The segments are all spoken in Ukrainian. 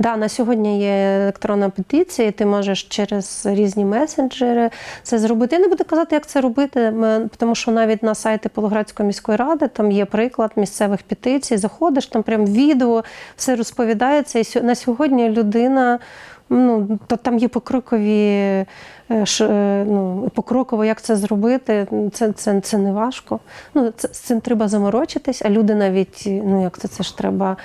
Да, на сьогодні є електронна петиція, і ти можеш через різні месенджери це зробити. Я не буду казати, як це робити, тому що навіть на сайті Полоградської міської ради там є приклад місцевих петицій. Заходиш, там прям відео, все розповідається. І на сьогодні людина. Ну, то там є покрокові, е, е, ну, покроково, як це зробити. Це, це, це не важко. Ну, це, з цим треба заморочитись, а люди навіть, ну як це, це ж треба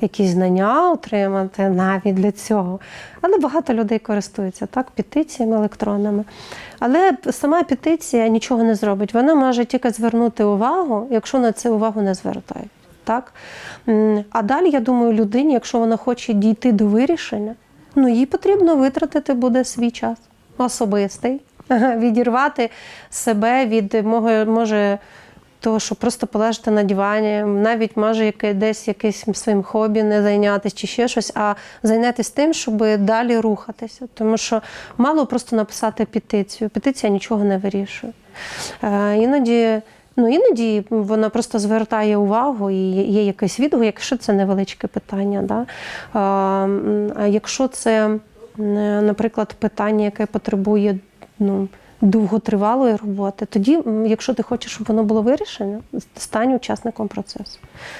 якісь знання отримати навіть для цього. Але багато людей користуються так, петиціями електронними. Але сама петиція нічого не зробить. Вона може тільки звернути увагу, якщо на це увагу не звертають. Так? А далі, я думаю, людині, якщо вона хоче дійти до вирішення, ну їй потрібно витратити буде свій час особистий, відірвати себе від може, того, що просто полежати на дивані, навіть може яке, десь якимось своїм хобі не зайнятися чи ще щось, а зайнятися тим, щоб далі рухатися. Тому що мало просто написати петицію. Петиція нічого не вирішує. Е, іноді. Ну, іноді вона просто звертає увагу і є- якийсь відгук, якщо це невеличке питання. Да? А, а якщо це, наприклад, питання, яке потребує ну, довготривалої роботи, тоді, якщо ти хочеш, щоб воно було вирішено, стань учасником процесу.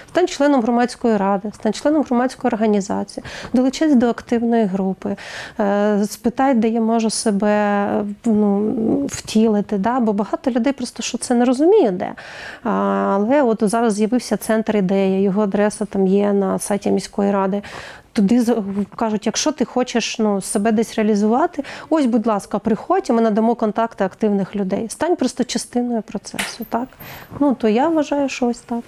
Стань членом громадської ради, стань членом громадської організації, долучись до активної групи, е, спитай, де я можу себе е, ну, втілити. Да? Бо багато людей просто що це не розуміє, де. Але от зараз з'явився центр ідея, його адреса там є на сайті міської ради. Туди кажуть, якщо ти хочеш ну, себе десь реалізувати, ось, будь ласка, приходь, і ми надамо контакти активних людей. Стань просто частиною процесу. Так? Ну, то я вважаю, що ось так.